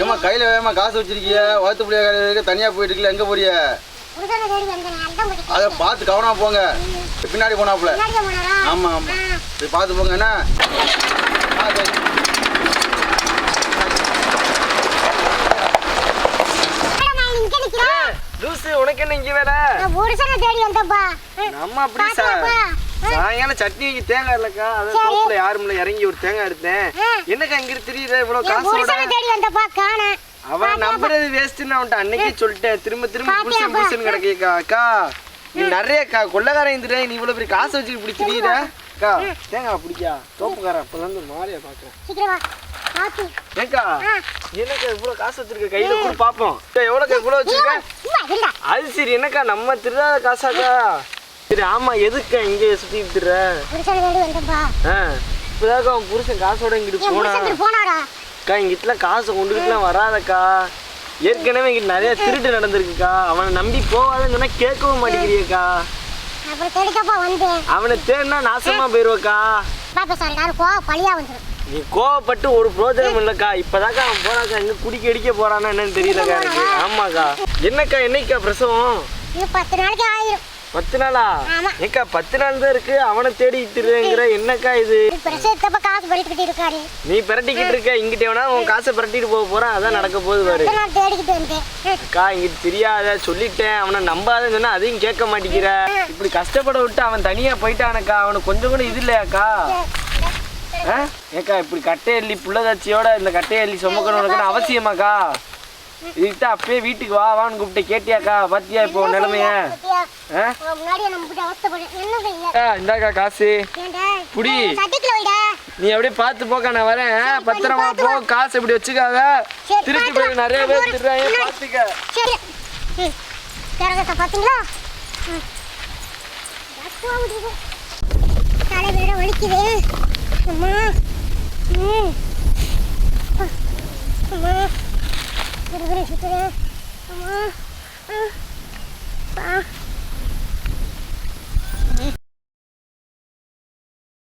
ஏம்மா கையில வேகமா காசு வச்சிருக்கிய? வகுத்து புள்ளிய கடையில தனியா போயிட்டு இருக்கல எங்க போறிய அதை பார்த்து கவனமா போங்க. பின்னாடி போனாப்புல. ஆமா ஆமா. சரி பார்த்து போங்க என்ன? சரி. லூசு உனக்கு என்ன இங்க வந்தப்பா நம்ம அப்படி சா பாத்தியாப்பா? சாயங்காலம் சட்னி வைக்க தேங்காய் இல்லக்கா. அதை சரி. தோப்புல யாரும் இல்ல. இறங்கி ஒரு தேங்காய் எடுத்தேன். என்னக்கா இங்க தெரியுது? இவ்வளவு புருஷனை தேடி வந்தப்பா அவன் நம்புறது வேஸ்ட்னு அவன்கிட்ட அன்னைக்கே சொல்லிட்டேன். திரும்ப திரும்ப புருஷன்? புருஷன் கிடக்கேக்கா. அக்கா நீ நிறைய கொள்ளக்காரன் இருந்துட்ட நீ இவ்வளவு பெரிய காசை வச்சுட்டு இப்படி திரியுற அக்கா தேங்காய் பிடிக்கா? தோப்புக்காரன் அப்பதான் இந்த மாதிரியா பாக்குறேன் ஏக்கா. என்னக்கா இவ்வளவு காசு வச்சிருக்க? கையில கூட பாப்போம். எவ்வளவு இவ்வளவு வச்சிருக்க? அது சரி. என்னக்கா நம்ம திருடாத காசாக்கா? சரி ஆமா எதுக்கா இங்க சுத்திட்டு திரிற? புருஷனை தேடி வந்தப்பா ஆ இப்போதாக்கா அவன் புருஷன் காசோட இங்கிட்டு என் போனா. புருஷன் திரு அக்கா இங்கிட்டலாம் காசை கொண்டுகிட்டுலாம் வராதக்கா. ஏற்கனவே இங்கிட்ட நிறைய திருட்டு நடந்திருக்குக்கா. அவனை நம்பி போவாதுன்னு சொன்னா கேட்கவும் மாட்டேங்கிறியக்கா. அப்புறம் தேடிக்கப்பா வந்தேன். அவனை தேடினா நாசமா போயிருவக்கா. பாப்பா சார் யாரும் போ பழியா வந்துடும் நீ கோவப்பட்டு ஒரு பிரோஜனம் இல்லக்கா. இப்பதாக்கா அவன் போறாக்கா எங்க குடிக்க அடிக்க போறானா என்னன்னு தெரியலக்கா எனக்கு. ஆமாக்கா. என்னக்கா என்னைக்கா பிரசவம்? இது பத்து நாளைக்கு ஆயிரும். பத்து நாளா. ஏக்கா பத்து நாள் தான் இருக்கு. அவனை தேடிட்டுருங்கிற என்னக்கா இது? காசு படிச்சுக்கிட்டு இருக்காரு. நீ பிரட்டிக்கிட்டு இருக்க இங்கிட்ட வேணா உன் காசை பிரட்டிட்டு போக போறான்? அதான் நடக்க போகுது பாரு. அக்கா இங்கிட்டு தெரியாத சொல்லிட்டேன். அவனை நம்பாதன்னு சொன்னா அதையும் கேட்க மாட்டேங்கிற. இப்படி கஷ்டப்பட விட்டு அவன் தனியா போயிட்டானக்கா. அவனுக்கு கொஞ்சம் கூட இது இல்லையாக்கா? ஏக்கா இப்படி கட்டையள்ளி புள்ளதாச்சியோட இந்த கட்டையள்ளி சுமக்கணும் உனக்கு அவசியமாக்கா? இதுக்கிட்ட அப்பயே வீட்டுக்கு வா வான்னு கூப்பிட்டு கேட்டியாக்கா? பாத்தியா இப்போ நிலைமைய? இந்தாக்கா காசு. புடி. நீ அப்படியே பார்த்து போக்கா நான் வரேன்? பத்திரமா போ காசு இப்படி வச்சுக்காத. திருட்டு போய் நிறைய. பேர் திருறாங்க பார்த்துக்க. சரி. ம். கரகத்தை பார்த்தீங்களா? ம் ரத்தம் வந்துருது. தலை வேற வலிக்குது அம்மா. ம். அம்மா விறுவிறு சுத்துது அம்மா ம்